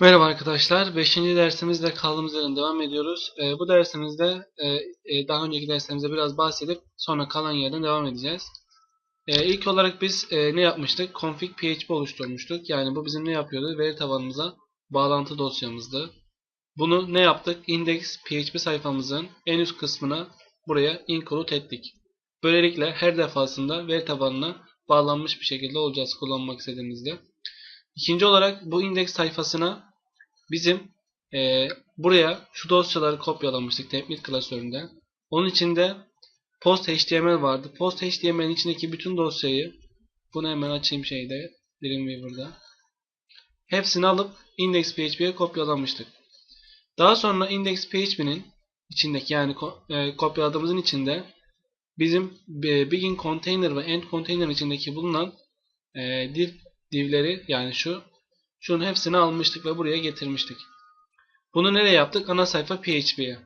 Merhaba arkadaşlar. 5. dersimizde kaldığımız yerden devam ediyoruz. Ee, bu dersimizde e, e, daha önceki derslerimizde biraz bahsedip sonra kalan yerden devam edeceğiz. Ee, ilk olarak biz e, ne yapmıştık? Config PHP oluşturmuştuk. Yani bu bizim ne yapıyordu? Veri tabanımıza bağlantı dosyamızdı. Bunu ne yaptık? Index PHP sayfamızın en üst kısmına buraya include ettik. Böylelikle her defasında veri tabanına bağlanmış bir şekilde olacağız kullanmak istediğimizde. İkinci olarak bu index sayfasına bizim e, buraya şu dosyaları kopyalamıştık template klasöründe. Onun içinde post html vardı. Post html'in içindeki bütün dosyayı bunu hemen açayım şeyde Dreamweaver'da. Hepsini alıp index.php'ye kopyalamıştık. Daha sonra index.php'nin içindeki yani e, kopyaladığımızın içinde bizim e, begin container ve end container içindeki bulunan e, div divleri yani şu şunun hepsini almıştık ve buraya getirmiştik. Bunu nereye yaptık? Ana sayfa PHP'ye.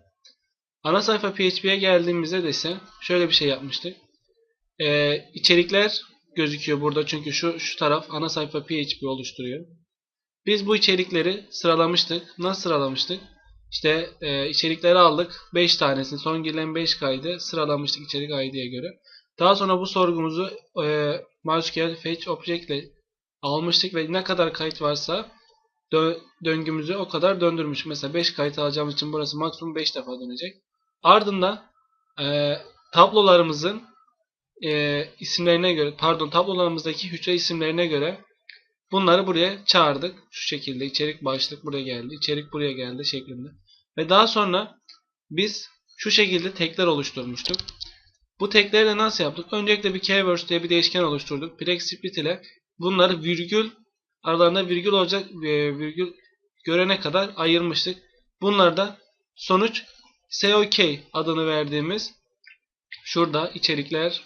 Ana sayfa PHP'ye geldiğimizde de ise şöyle bir şey yapmıştık. Ee, içerikler gözüküyor burada çünkü şu şu taraf ana sayfa PHP oluşturuyor. Biz bu içerikleri sıralamıştık. Nasıl sıralamıştık? İşte e, içerikleri aldık. 5 tanesini son girilen 5 kaydı sıralamıştık içerik ID'ye göre. Daha sonra bu sorgumuzu e, MySQL Fetch Object ile almıştık ve ne kadar kayıt varsa dö döngümüzü o kadar döndürmüş. Mesela 5 kayıt alacağımız için burası maksimum 5 defa dönecek. Ardından e, tablolarımızın e, isimlerine göre pardon tablolarımızdaki hücre isimlerine göre bunları buraya çağırdık. Şu şekilde içerik başlık buraya geldi. içerik buraya geldi şeklinde. Ve daha sonra biz şu şekilde tekler oluşturmuştuk. Bu tekleri de nasıl yaptık? Öncelikle bir keywords diye bir değişken oluşturduk. Break split ile bunları virgül aralarında virgül olacak e, virgül görene kadar ayırmıştık. Bunlar da sonuç SOK adını verdiğimiz şurada içerikler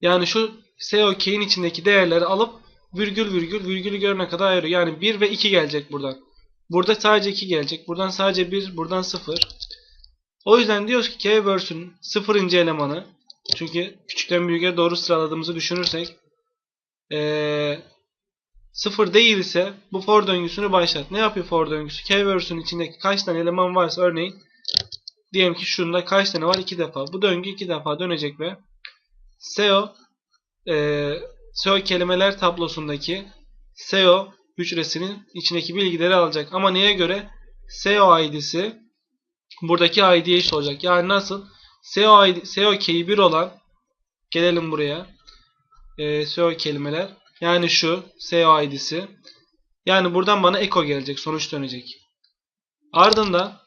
yani şu SOK'in içindeki değerleri alıp virgül virgül virgülü görene kadar ayırıyor. Yani 1 ve 2 gelecek buradan. Burada sadece 2 gelecek. Buradan sadece 1, buradan 0. O yüzden diyoruz ki keywords'ün 0. elemanı çünkü küçükten büyüğe doğru sıraladığımızı düşünürsek ee, sıfır değil ise bu for döngüsünü başlat. Ne yapıyor for döngüsü? Keywords'ün içindeki kaç tane eleman varsa örneğin diyelim ki şunda kaç tane var? 2 defa. Bu döngü 2 defa dönecek ve SEO e, SEO kelimeler tablosundaki SEO hücresinin içindeki bilgileri alacak. Ama neye göre? SEO ID'si buradaki ID'ye eşit olacak. Yani nasıl? SEO, ID, SEO key 1 olan gelelim buraya e, SEO kelimeler. Yani şu SEO ID'si. Yani buradan bana echo gelecek. Sonuç dönecek. Ardından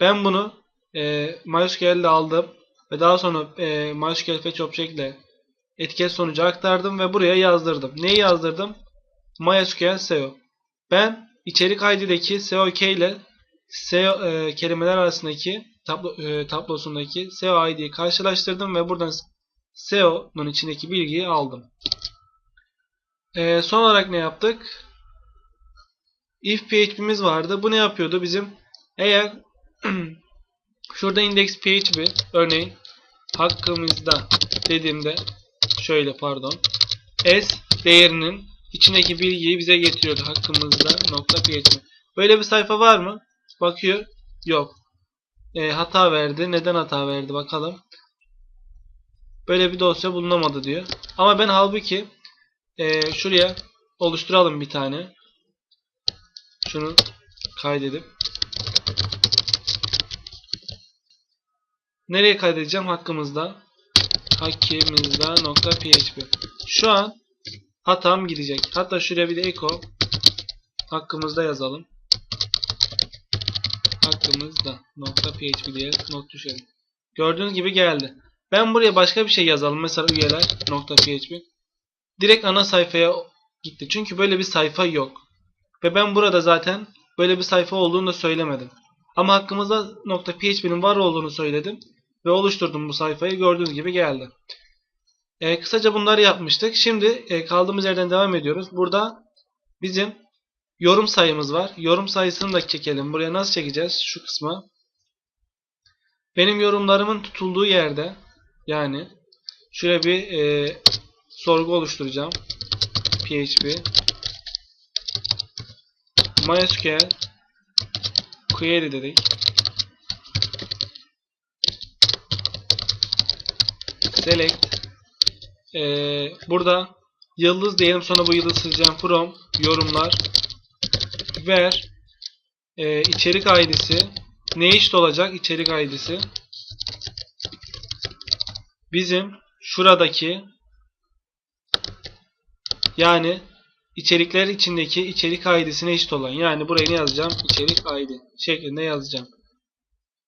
ben bunu e, MySQL ile aldım ve daha sonra e, MySQL Fetch Object ile etiket sonucu aktardım ve buraya yazdırdım. Neyi yazdırdım? MySQL SEO. Ben içerik ID'deki SEO key ile SEO e, kelimeler arasındaki tablo, e, tablosundaki SEO ID'yi karşılaştırdım ve buradan SEO'nun içindeki bilgiyi aldım. Ee, son olarak ne yaptık? If PHP'miz vardı. Bu ne yapıyordu? Bizim eğer şurada index PHP örneğin hakkımızda dediğimde şöyle pardon s değerinin içindeki bilgiyi bize getiriyordu hakkımızda nokta php. Böyle bir sayfa var mı? Bakıyor. Yok. E, hata verdi. Neden hata verdi bakalım. Böyle bir dosya bulunamadı diyor. Ama ben halbuki e, şuraya oluşturalım bir tane. Şunu kaydedip nereye kaydedeceğim? Hakkımızda hakkımızda.php Şu an hatam gidecek. Hatta şuraya bir de echo hakkımızda yazalım. Hakkımızda.php diye not düşelim. Gördüğünüz gibi geldi. Ben buraya başka bir şey yazalım. Mesela üyeler.php. Direkt ana sayfaya gitti. Çünkü böyle bir sayfa yok. Ve ben burada zaten böyle bir sayfa olduğunu da söylemedim. Ama hakkımızda .php'nin var olduğunu söyledim. Ve oluşturdum bu sayfayı. Gördüğünüz gibi geldi. E, kısaca bunları yapmıştık. Şimdi e, kaldığımız yerden devam ediyoruz. Burada bizim yorum sayımız var. Yorum sayısını da çekelim. Buraya nasıl çekeceğiz? Şu kısma. Benim yorumlarımın tutulduğu yerde yani şöyle bir e, sorgu oluşturacağım. PHP MySQL query dedik. Select. Ee, burada yıldız diyelim sonra bu yıldız sileceğim. From yorumlar. Ver. E, içerik ID'si ne eşit olacak? İçerik ID'si bizim şuradaki yani içerikler içindeki içerik ID'sine eşit olan yani buraya ne yazacağım? İçerik ID şeklinde yazacağım.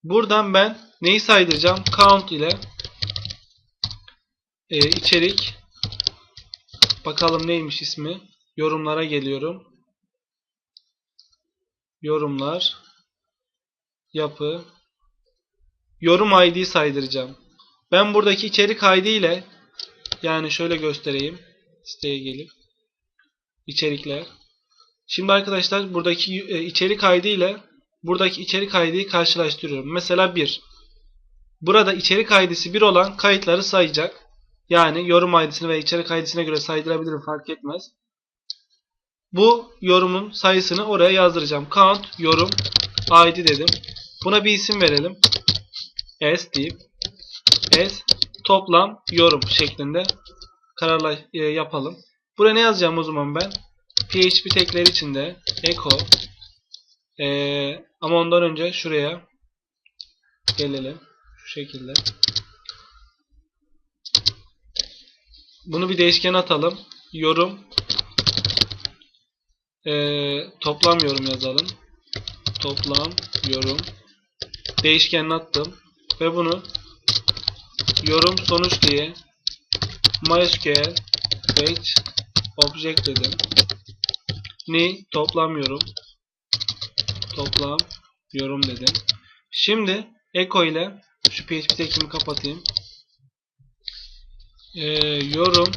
Buradan ben neyi saydıracağım? Count ile e, içerik bakalım neymiş ismi? Yorumlara geliyorum. Yorumlar yapı yorum ID saydıracağım ben buradaki içerik ID ile yani şöyle göstereyim siteye gelip içerikler şimdi arkadaşlar buradaki e, içerik ID ile buradaki içerik ID'yi karşılaştırıyorum mesela 1 burada içerik ID'si 1 olan kayıtları sayacak yani yorum ID'sine ve içerik ID'sine göre saydırabilirim fark etmez. Bu yorumun sayısını oraya yazdıracağım. Count yorum ID dedim. Buna bir isim verelim. S deyip S toplam yorum şeklinde kararla e, yapalım. Buraya ne yazacağım o zaman ben? PHP tekleri içinde echo e, ama ondan önce şuraya gelelim. Şu şekilde. Bunu bir değişken atalım. Yorum ee, toplam yorum yazalım. Toplam yorum değişkenini attım ve bunu yorum sonuç diye MySQL fetch object dedim. Ni toplam yorum toplam yorum dedim. Şimdi echo ile şu PHP tekimi kapatayım. Ee, yorum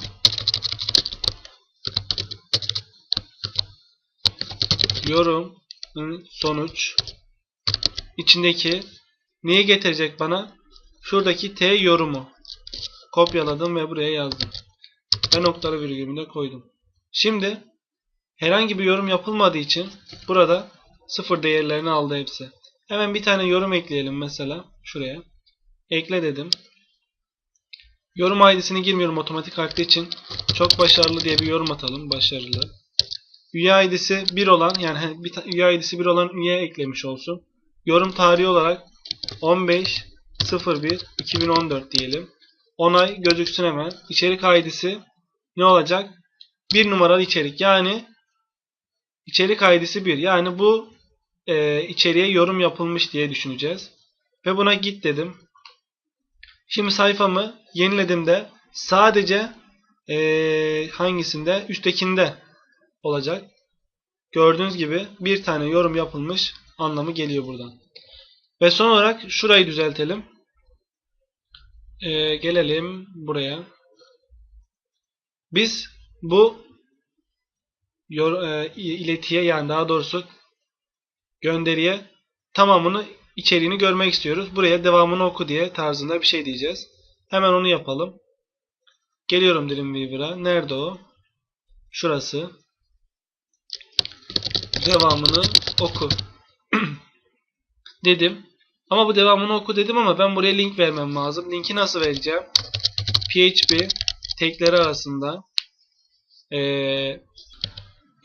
yorum sonuç içindeki neyi getirecek bana? Şuradaki T yorumu kopyaladım ve buraya yazdım. Ve noktalı virgülümü de koydum. Şimdi herhangi bir yorum yapılmadığı için burada sıfır değerlerini aldı hepsi. Hemen bir tane yorum ekleyelim mesela şuraya. Ekle dedim. Yorum ID'sini girmiyorum otomatik aklı için. Çok başarılı diye bir yorum atalım. Başarılı. Üye ID'si 1 olan yani bir üye ID'si 1 olan üye eklemiş olsun. Yorum tarihi olarak 15 01 2014 diyelim. Onay gözüksün hemen. İçerik ID'si ne olacak? 1 numaralı içerik. Yani içerik ID'si 1. Yani bu e, içeriğe yorum yapılmış diye düşüneceğiz. Ve buna git dedim. Şimdi sayfamı yenilediğimde sadece ee, hangisinde? Üsttekinde olacak. Gördüğünüz gibi bir tane yorum yapılmış anlamı geliyor buradan. Ve son olarak şurayı düzeltelim. Ee, gelelim buraya. Biz bu e, iletiye yani daha doğrusu gönderiye tamamını içeriğini görmek istiyoruz. Buraya devamını oku diye tarzında bir şey diyeceğiz. Hemen onu yapalım. Geliyorum Dreamweaver'a. Nerede o? Şurası. Devamını oku. dedim. Ama bu devamını oku dedim ama ben buraya link vermem lazım. Linki nasıl vereceğim? PHP tekleri arasında ee,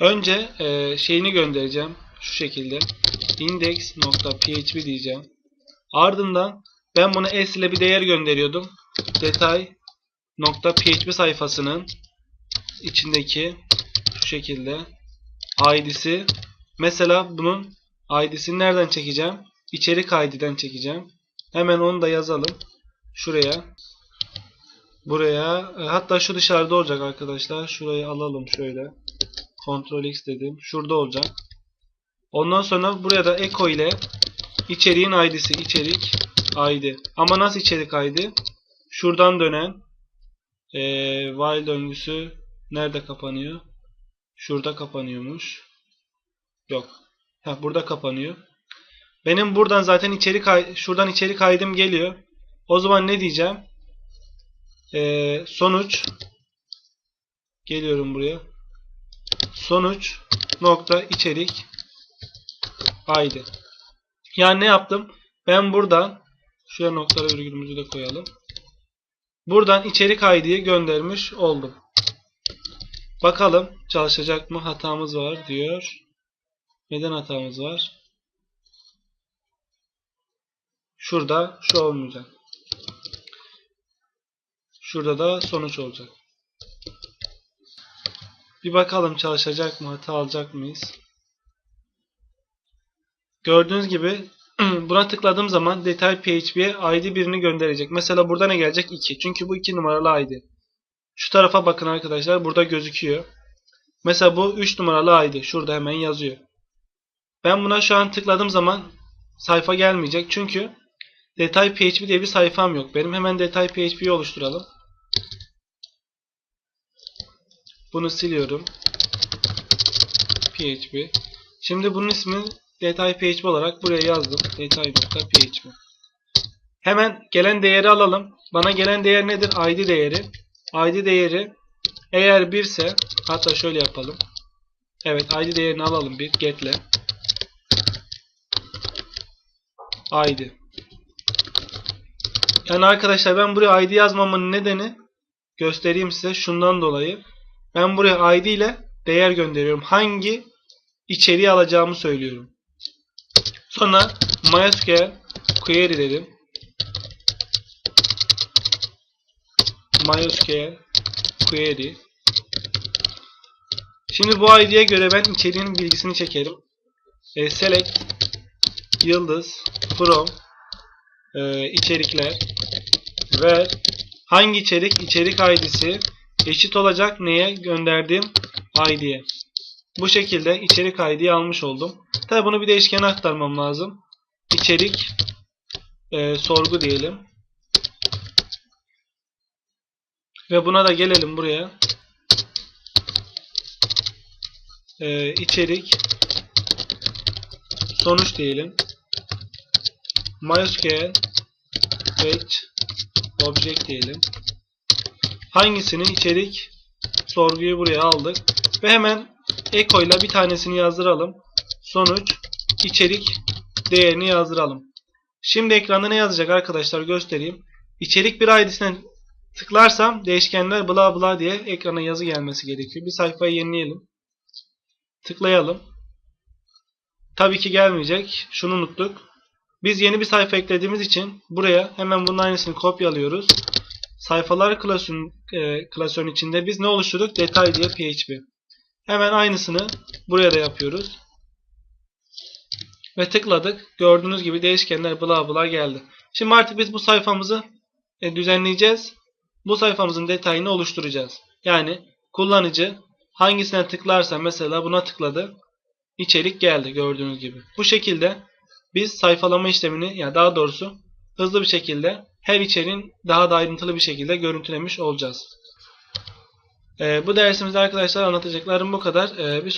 önce e, şeyini göndereceğim. Şu şekilde index.php diyeceğim. Ardından ben bunu s ile bir değer gönderiyordum. Detay .php sayfasının içindeki şu şekilde id'si mesela bunun id'sini nereden çekeceğim? İçerik id'den çekeceğim. Hemen onu da yazalım. Şuraya. Buraya. E, hatta şu dışarıda olacak arkadaşlar. Şurayı alalım şöyle. Ctrl X dedim. Şurada olacak. Ondan sonra buraya da echo ile içeriğin id'si içerik id. Ama nasıl içerik id? Şuradan dönen e, while döngüsü nerede kapanıyor? Şurada kapanıyormuş. Yok. Ha, burada kapanıyor. Benim buradan zaten içerik şuradan içerik kaydım geliyor. O zaman ne diyeceğim? Ee, sonuç geliyorum buraya. Sonuç nokta içerik ID. Yani ne yaptım? Ben buradan şuraya noktalı virgülümüzü de koyalım. Buradan içerik ID'yi göndermiş oldum. Bakalım çalışacak mı? Hatamız var diyor. Neden hatamız var? Şurada şu olmayacak. Şurada da sonuç olacak. Bir bakalım çalışacak mı? Hata alacak mıyız? Gördüğünüz gibi buna tıkladığım zaman detay PHP'ye ID birini gönderecek. Mesela burada ne gelecek? 2. Çünkü bu 2 numaralı ID. Şu tarafa bakın arkadaşlar. Burada gözüküyor. Mesela bu 3 numaralı ID. Şurada hemen yazıyor. Ben buna şu an tıkladığım zaman sayfa gelmeyecek. Çünkü detay PHP diye bir sayfam yok. Benim hemen detay PHP'yi oluşturalım. Bunu siliyorum. PHP. Şimdi bunun ismi detay PHP olarak buraya yazdım. Detay.php. Hemen gelen değeri alalım. Bana gelen değer nedir? ID değeri. ID değeri eğer 1 ise hatta şöyle yapalım. Evet ID değerini alalım bir get'le. ID. Yani arkadaşlar ben buraya ID yazmamın nedeni göstereyim size şundan dolayı. Ben buraya ID ile değer gönderiyorum. Hangi içeriği alacağımı söylüyorum. Sonra MySQL query dedim. MySQL query. Şimdi bu ID'ye göre ben içeriğin bilgisini çekerim. E, select yıldız from e, içerikler ve hangi içerik içerik ID'si eşit olacak neye gönderdiğim ID'ye. Bu şekilde içerik ID'yi almış oldum. Tabi bunu bir değişkene aktarmam lazım. İçerik e, sorgu diyelim. Ve buna da gelelim buraya. E, içerik sonuç diyelim. MySQL fetch object diyelim. Hangisinin içerik sorguyu buraya aldık. Ve hemen Eko ile bir tanesini yazdıralım. Sonuç içerik değerini yazdıralım. Şimdi ekranda ne yazacak arkadaşlar göstereyim. İçerik bir ID'sine tıklarsam değişkenler bla bla diye ekrana yazı gelmesi gerekiyor. Bir sayfayı yenileyelim. Tıklayalım. Tabii ki gelmeyecek. Şunu unuttuk. Biz yeni bir sayfa eklediğimiz için buraya hemen bunun aynısını kopyalıyoruz. Sayfalar klasörün, e, klasörün içinde biz ne oluşturduk? Detay diye PHP. Hemen aynısını buraya da yapıyoruz. Ve tıkladık. Gördüğünüz gibi değişkenler bla bla geldi. Şimdi artık biz bu sayfamızı e, düzenleyeceğiz. Bu sayfamızın detayını oluşturacağız. Yani kullanıcı hangisine tıklarsa mesela buna tıkladı. İçerik geldi gördüğünüz gibi. Bu şekilde biz sayfalama işlemini yani daha doğrusu hızlı bir şekilde her içeriğin daha da ayrıntılı bir şekilde görüntülemiş olacağız. Ee, bu dersimizde arkadaşlar anlatacaklarım bu kadar. Ee, bir